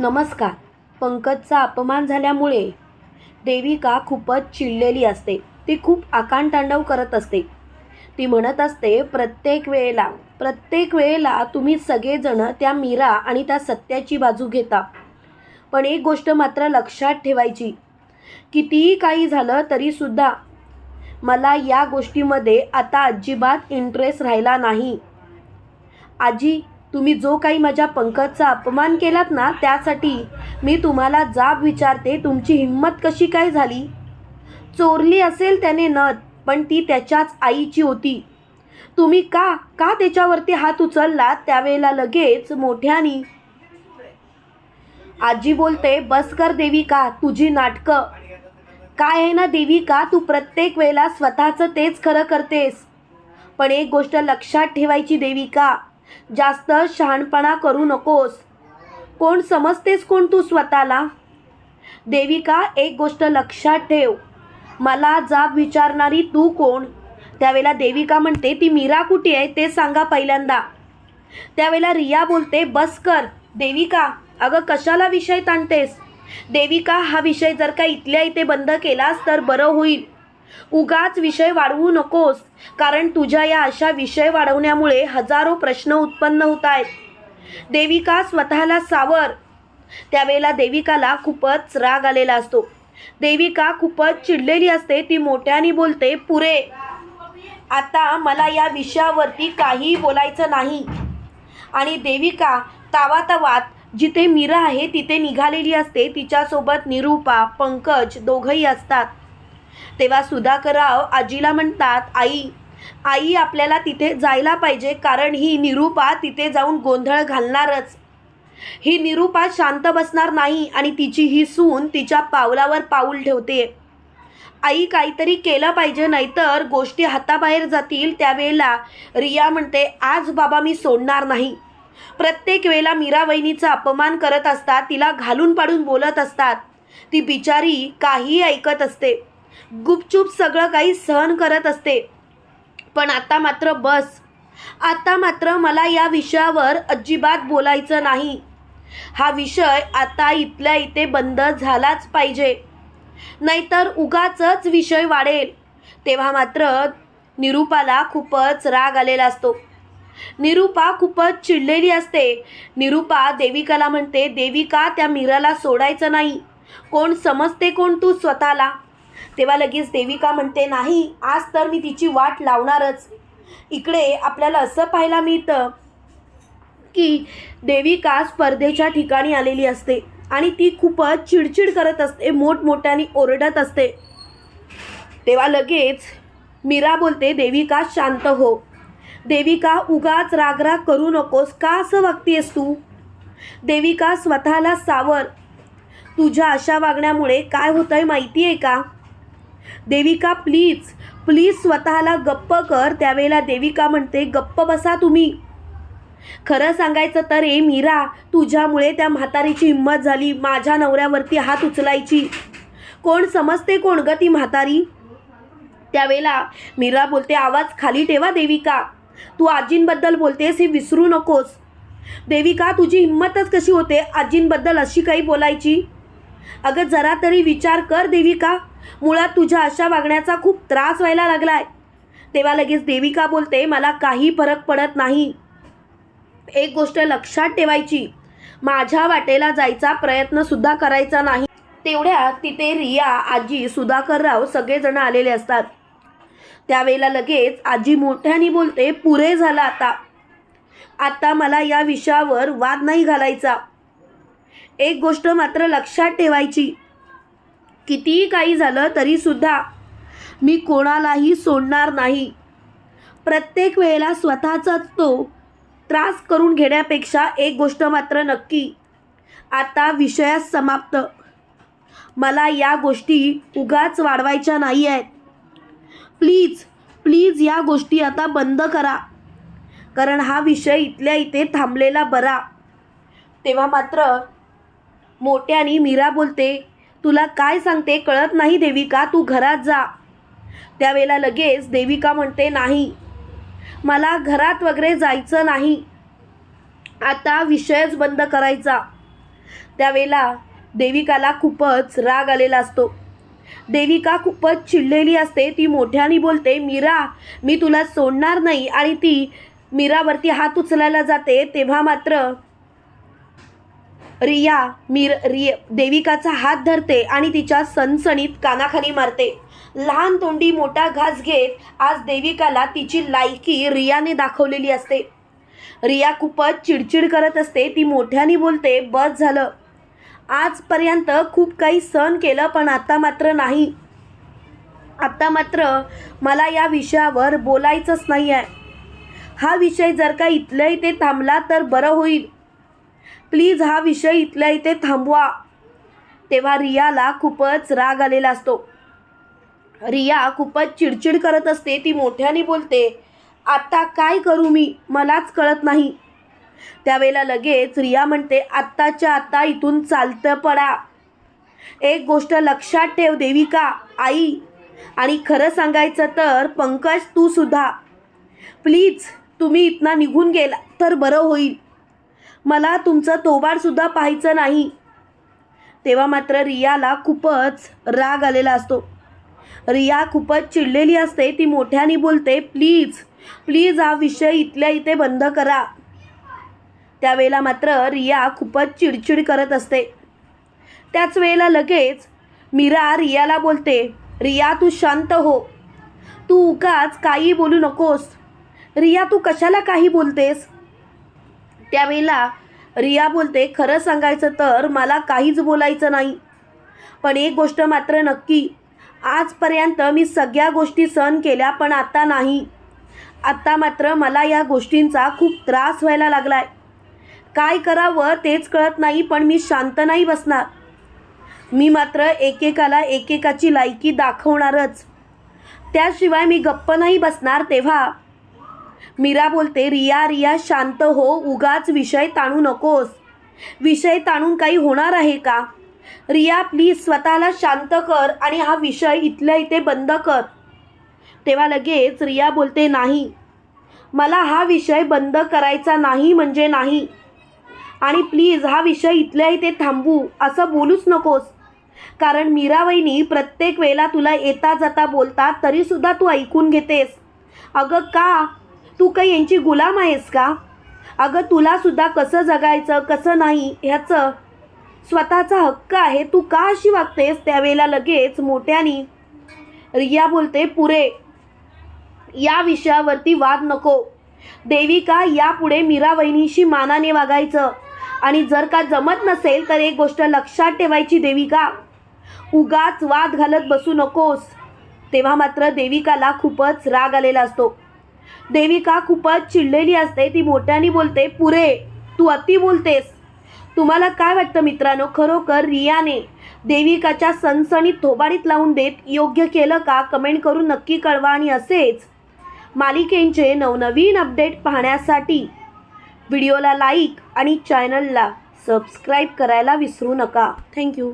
नमस्कार. पंकजचा अपमान झाल्यामुळे देविका खूपच चिडलेली असते. ती खूप आकांतांडव करत असते. ती म्हणत असते प्रत्येक वेळेला प्रत्येक वेळेला तुम्ही सगळेजणं त्या मीरा आणि त्या सत्याची बाजू घेता. पण एक गोष्ट मात्र लक्षात ठेवायची. कितीही काही झालं तरीसुद्धा मला या गोष्टीमध्ये आता अजिबात इंटरेस्ट राहिला नाही. आजी तुम्ही जो काही माझ्या पंकजचा अपमान केलात ना त्यासाठी मी तुम्हाला जाब विचारते तुमची हिंमत कशी काय झाली? चोरली असेल त्याने नथ पण ती त्याच्याच आईची होती. तुम्ही का का त्याच्यावरती हात उचलला त्यावेळेला लगेच मोठ्यानी आजी बोलते बस कर देविका तुझी नाटकं. काय आहे ना देविका तू प्रत्येक वेळेला स्वतःचं तेच खरं करतेस. पण एक गोष्ट लक्षात ठेवायची देविका जास्त शहाणपणा करू नकोस. कोण समजतेस कोण तू स्वतःला? देविका एक गोष्ट लक्षात ठेव. मला जाब विचारणारी तू कोण? त्यावेळेला देविका म्हणते ती मीरा कुठे आहे ते सांगा पहिल्यांदा. त्यावेळेला रिया बोलते बस कर. देविका अगं कशाला विषय ताणतेस? देविका हा विषय जर का इथल्या इथे बंद केलास तर बरं होईल. उगाच विषय वाढवू नकोस कारण तुझ्या या अशा विषय वाढवण्यामुळे हजारो प्रश्न उत्पन्न होत आहेत. देविका स्वतःला सावर. त्यावेळेला देविकाला खूपच राग आलेला असतो. देविका खूपच चिडलेली असते ती मोठ्याने बोलते पुरे आता मला या विषयावरती काही बोलायचं नाही. आणि देविका तावातावात जिथे मीरा आहे तिथे निघालेली असते. तिच्यासोबत निरूपा पंकज दोघंही असतात. तेव्हा सुधाकरराव आजीला म्हणतात आई आई आपल्याला तिथे जायला पाहिजे कारण ही निरूपा तिथे जाऊन गोंधळ घालणारच. ही निरूपा शांत बसणार नाही आणि तिची ही सून तिच्या पावलावर पाऊल ठेवते. आई काहीतरी केलं पाहिजे नाहीतर गोष्टी हाताबाहेर जातील त्यावेळेला रिया म्हणते आज बाबा मी सोडणार नाही. प्रत्येक वेळेला मीरा वहिनीचा अपमान करत असतात तिला घालून पाडून बोलत असतात. ती बिचारी काही ऐकत असते. गुपचूप सगळं काही सहन करत असते. पण आता मात्र बस. आता मात्र मला या विषयावर अजिबात बोलायचं नाही. हा विषय आता इथल्या इथे बंद झालाच पाहिजे. नाहीतर उगाचच विषय वाढेल. तेव्हा मात्र निरूपाला खूपच राग आलेला असतो. निरूपा खूपच चिडलेली असते. निरूपा देविकाला म्हणते देविका त्या मीराला सोडायचं नाही. कोण समजते कोण तू स्वतःला? तेव्हा लगेच देविका म्हणते नाही आज तर मी तिची वाट लावणारच. इकडे आपल्याला असं पाहायला मिळतं की देविका स्पर्धेच्या ठिकाणी आलेली असते आणि ती खूपच चिडचिड करत असते मोठमोठ्याने ओरडत असते. तेव्हा लगेच मीरा बोलते देविका शांत हो. देविका उगाच रागराग करू नकोस. का असं वागतेस तू? देविका स्वतःला सावर. तुझ्या अशा वागण्यामुळे काय होतं आहे माहिती आहे का? देविका प्लीज प्लीज स्वतःला गप्प कर. त्यावेळेला देविका म्हणते गप्प बसा तुम्ही. खरं सांगायचं तर ए मीरा तुझ्यामुळे त्या म्हातारीची हिंमत झाली. माझ्या नवऱ्यावरती हात उचलायची. कोण समजते कोण ग ती म्हातारी? त्यावेळेला मीरा बोलते आवाज खाली ठेवा देविका. तू आजींबद्दल बोलतेस हे विसरू नकोस. देविका तुझी हिंमतच कशी होते आजींबद्दल अशी काही बोलायची? अगं जरा तरी विचार कर देविका. मुळात तुझ्या अशा वागण्याचा खूप त्रास व्हायला लागलाय. तेव्हा लगेच देविका बोलते मला काही फरक पडत नाही. एक गोष्ट लक्षात ठेवायची. माझ्या वाटेला जायचा प्रयत्न सुद्धा करायचा नाही. तेवढ्या तिथे रिया आजी सुधाकरराव सगळेजण आलेले असतात. त्यावेळेला लगेच आजी मोठ्याने बोलते पुरे झालं आता. आता मला या विषयावर वाद नाही घालायचा. एक गोष्ट मात्र लक्षात ठेवायची. कितीही काही झालं तरीसुद्धा मी कोणालाही सोडणार नाही. प्रत्येक वेळेला स्वतःचाच तो त्रास करून घेण्यापेक्षा एक गोष्ट मात्र नक्की. आता विषयास समाप्त. मला या गोष्टी उगाच वाढवायच्या नाही आहेत. प्लीज प्लीज या गोष्टी आता बंद करा. कारण हा विषय इथल्या इथे थांबलेला बरा. तेव्हा मात्र मोठ्याने मीरा बोलते तुला काय सांगते कळत नाही देविका? तू घरात जा. त्यावेळेला लगेच देविका म्हणते नाही. मला घरात वगैरे जायचं नाही. आता विषयच बंद करायचा. त्यावेळेला देविकाला खूपच राग आलेला असतो. देविका खूपच चिडलेली असते. ती मोठ्याने बोलते मीरा मी तुला सोडणार नाही आणि ती मीरावरती हात उचलायला जाते. तेव्हा मात्र रिया मीर रिय देविकाचा हात धरते आणि तिच्या सणसणीत कानाखाली मारते. लहान तोंडी मोठा घास घेत आज देविकाला तिची लायकी रियाने दाखवलेली असते. रिया खूपच चिडचिड करत असते ती मोठ्याने बोलते बस झालं. आजपर्यंत खूप काही सण केलं पण आता मात्र नाही. आत्ता मात्र मला या विषयावर बोलायचंच नाही आहे हा विषय जर का इथल्या इथे थांबला तर बरं होईल. प्लीज हा विषय इथल्या इथे थांबवा. तेव्हा रियाला खूपच राग आलेला असतो. रिया खूपच चिडचिड करत असते ती मोठ्याने बोलते आता काय करू मी? मलाच कळत नाही. त्यावेळेला लगेच रिया म्हणते आत्ताच्या आत्ता इथून चालतं पडा. एक गोष्ट लक्षात ठेव देविका आई. आणि खरं सांगायचं तर पंकज तू सुद्धा. प्लीज तुम्ही इथनं निघून गेला तर बरं होईल. मला तुमचं तोबाडसुद्धा पाहायचं नाही. तेव्हा मात्र रियाला खूपच राग आलेला असतो. रिया खूपच चिडलेली असते. ती मोठ्याने बोलते प्लीज प्लीज हा विषय इथल्या इथे बंद करा. त्यावेळेला मात्र रिया खूपच चिडचिड करत असते. त्याच वेळेला लगेच मीरा रियाला बोलते रिया तू शांत हो. तू उगाच काही बोलू नकोस. रिया तू कशाला काही बोलतेस? त्यावेळेला रिया बोलते खरं सांगायचं तर मला काहीच बोलायचं नाही. पण एक गोष्ट मात्र नक्की आजपर्यंत मी सगळ्या गोष्टी सहन केल्या पण आता नाही. आत्ता मात्र मला या गोष्टींचा खूप त्रास व्हायला लागलाय. काय करावं तेच कळत नाही पण मी शांत नाही बसणार. मी मात्र एकेकाला एकेकाची लायकी दाखवणारच. त्याशिवाय मी गप्प नाही बसणार तेव्हा मीरा बोलते रिया रिया शांत हो उगाच विषय ताणू नकोस. विषय ताणून काही होणार आहे का? रिया प्लीज स्वतःला शांत कर आणि हा विषय इथल्या इथे बंद कर. तेव्हा लगेच रिया बोलते नाही. मला हा विषय बंद करायचा नाही म्हणजे नाही. आणि प्लीज हा विषय इथल्या इथे थांबू असं बोलूच नकोस. कारण मीरावहिनी प्रत्येक वेळेला तुला येता जाता बोलतात तरीसुद्धा तू ऐकून घेतेस. अगं का? तू काही यांची गुलाम आहेस का? अगं तुलासुद्धा कसं जगायचं कसं नाही ह्याचं स्वतःचा हक्क आहे. तू का अशी वागतेस? त्यावेळेला लगेच मोठ्यानी रिया बोलते पुरे या विषयावरती वाद नको. देविका यापुढे मीरा वहिनीशी मानाने वागायचं. आणि जर का जमत नसेल तर एक गोष्ट लक्षात ठेवायची देविका. उगाच वाद घालत बसू नकोस. तेव्हा मात्र देविकाला खूपच राग आलेला असतो. देविका खूपच चिडलेली असते. ती मोठ्याने बोलते पुरे तू अति बोलतेस. तुम्हाला काय वाटतं मित्रांनो? खरोखर रियाने देविकाच्या सणसणीत थोबाडीत लावून देत योग्य केलं का? कमेंट करून नक्की कळवा आणि असेच मालिकेंचे नवनवीन अपडेट पाहण्यासाठी व्हिडिओला लाईक आणि चॅनलला सबस्क्राईब करायला विसरू नका. थँक्यू.